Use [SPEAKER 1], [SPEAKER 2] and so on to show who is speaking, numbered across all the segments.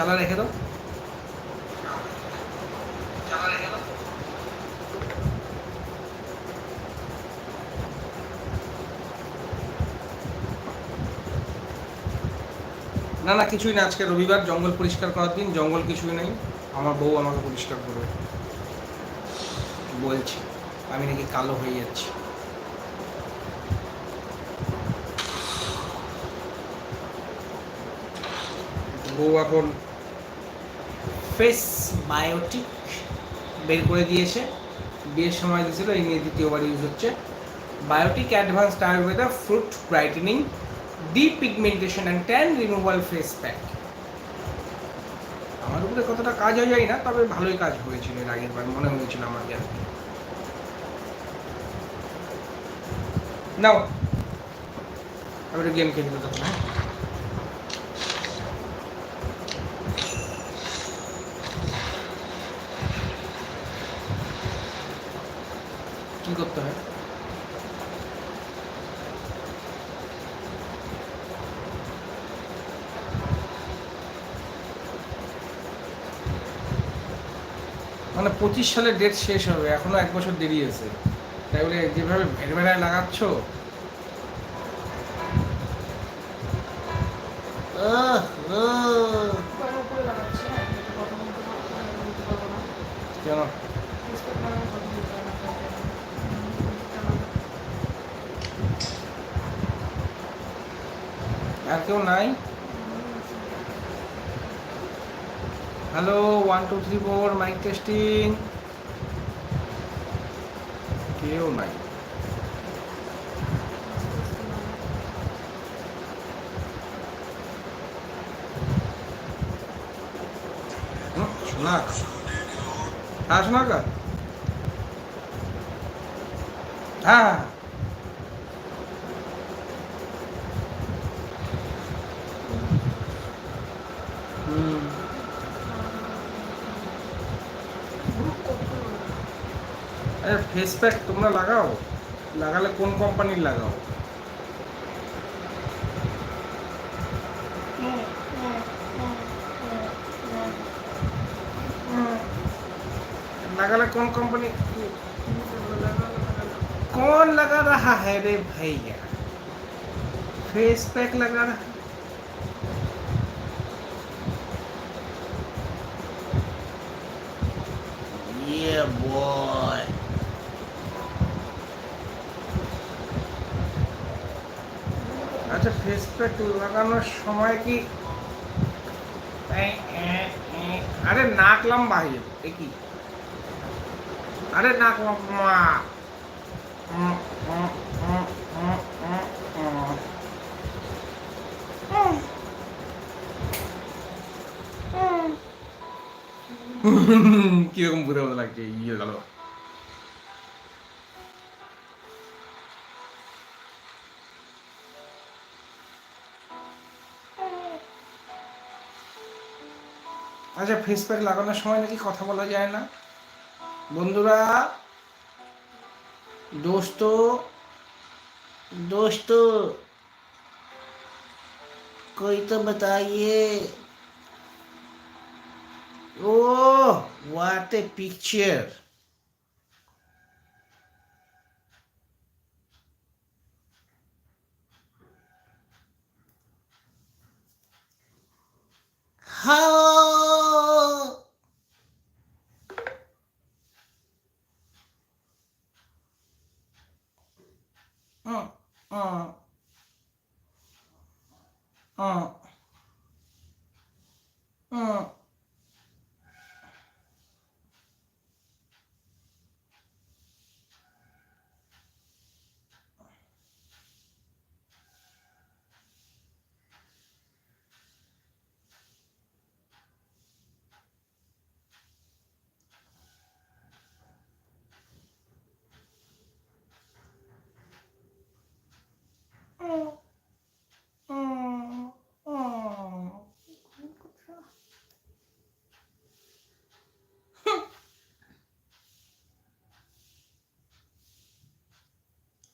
[SPEAKER 1] চালা রেখে দাও। না না, কিছুই না, আজকে রবিবার, জঙ্গল পরিষ্কার করার দিন, জঙ্গল কিছুই নেই। আমার বউ আমাকে পরিষ্কার করবে বলছি, আমি নাকি কালো হয়ে যাচ্ছি। বউ এখন ফেস বায়োটিক বের করে দিয়েছে। বিয়ের সময় দিয়েছিল, এই নিয়ে দ্বিতীয়বার ইউজ হচ্ছে। Biotique advanced Ayurveda fruit brightening deep pigmentation and tan removal face pack আমার উপরে কতটা কাজ হয়ে যায় না, তবে ভালোই কাজ হয়েছিল এর আগের বার মনে হয়েছিল আমার কি। নাও আমি গেম খেলব তখন হ্যাঁ? কি করতে হয়? মানে পঁচিশ সালে ডেট শেষ হবে এখনও এক বছর দেরি আছে। তাই বলে যেভাবে ভেড় ভেড়ায় লাগাচ্ছ। আহ, আর কেউ নাই? Hello one two three four mic testing কেউ নাই। হ্যাঁ শোনাক হ্যাঁ। ফেস প্যাক তোমরা লাগাও লাগালে কোন কোম্পানির লাগাও लगाला कौन कंपनी कौन लगा रहा है रे भैया फेस पैक लगा रहा ये बॉय আচ্ছা ফেস প্যাক লাগানোর সময় কি? আরে নাক লম্বা হয়ে যাবে কি? আরে নাক লম্বা। কীরকম বুড়ে লাগছে ইয়ে গেল। আচ্ছা ফেস প্যাক লাগানোর সময় নাকি কথা বলা যায় না বন্ধুরা दोस्तो दोस्तों कोई तो बताइए ओ व्हाट ए पिक्चर
[SPEAKER 2] 好。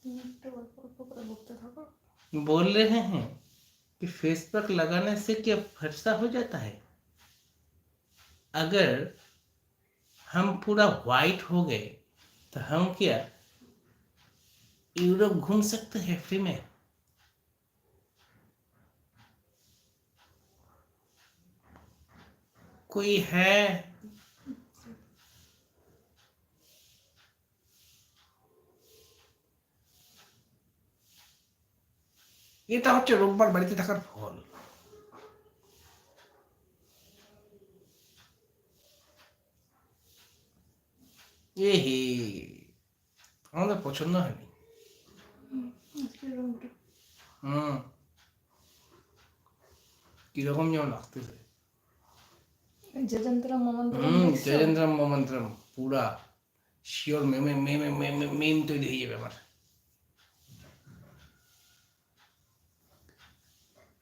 [SPEAKER 2] একটু অল্প অল্প করে বকতে থাকো
[SPEAKER 1] बोल रहे हैं कि फेस पैक लगाने से क्या फरसा हो जाता है अगर हम पूरा वाइट हो गए तो हम क्या यूरोप घूम सकते हैं फ्री में कोई है এটা হচ্ছে রোববার বাড়িতে থাকার ফল। এ হে আমাদের পছন্দ হয়নি। হুম। কীরকম যেন লাগতেছে। হুম জয়েন্দ্রম মমন্ত্রম পুরা। শিওর মেমে মেমে মেমে মেম তৈরি হয়ে যাবে আমার।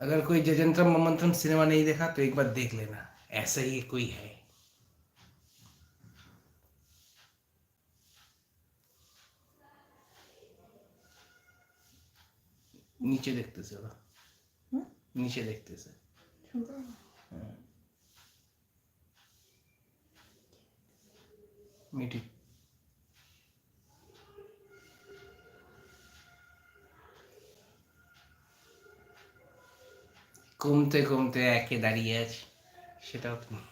[SPEAKER 1] अगर कोई जजंत्र ममंत्रम सिनेमा नहीं देखा तो एक बार देख लेना। ऐसा ही कोई है। नीचे देखते से हुँ?
[SPEAKER 2] हम्म?
[SPEAKER 1] नीचे देखते से।
[SPEAKER 2] हाँ।
[SPEAKER 1] मीठी। কমতে কমতে একে দাঁড়িয়ে আছে সেটাও তুমি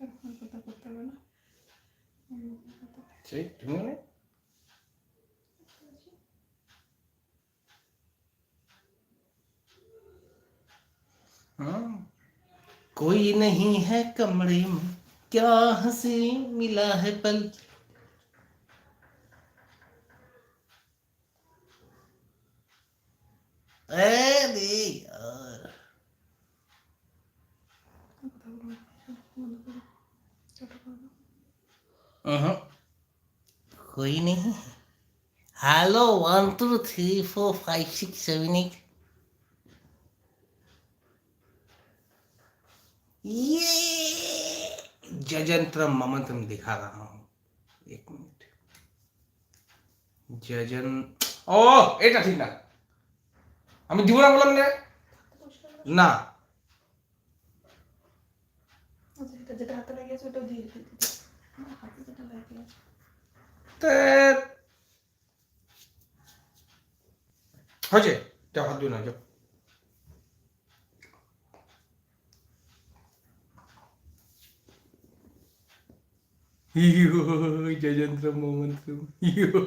[SPEAKER 2] আর কথা করতে হবে না
[SPEAKER 1] সেই তুমি মানে हाँ कोई नहीं है कमरे में क्या हंसी मिला है पल
[SPEAKER 2] Andy. Uh.
[SPEAKER 1] Uh-huh. कोई नहीं। Hello one two three four five six seven eight ये ममंत्र में दिखा रहा हूँ। एक मिनट। जजन ओ एटा ठीक ना। আমি দিব না বললাম না। না।
[SPEAKER 2] এটা যেটা হাতে দিয়ে দিতে আমার হাতে যেটা লেগে আছে
[SPEAKER 1] তে হয়েছে যাও হাত দিও না যাও ইয়ো জয়যন্ত্র মমন্ত্র ইয়ো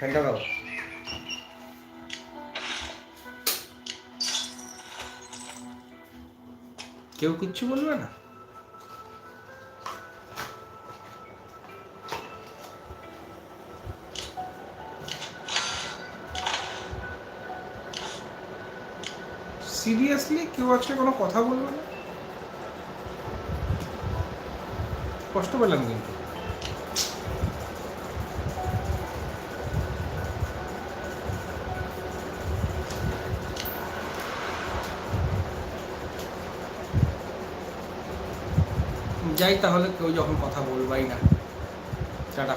[SPEAKER 1] ফ্যানটা দাও। কেউ কিচ্ছু বলবে না? সিরিয়াসলি কেউ আজকে কোনো কথা বলবে না? কষ্ট পেলাম কিন্তু। যাই তাহলে কেউ যখন কথা বলবাই না। টাটা।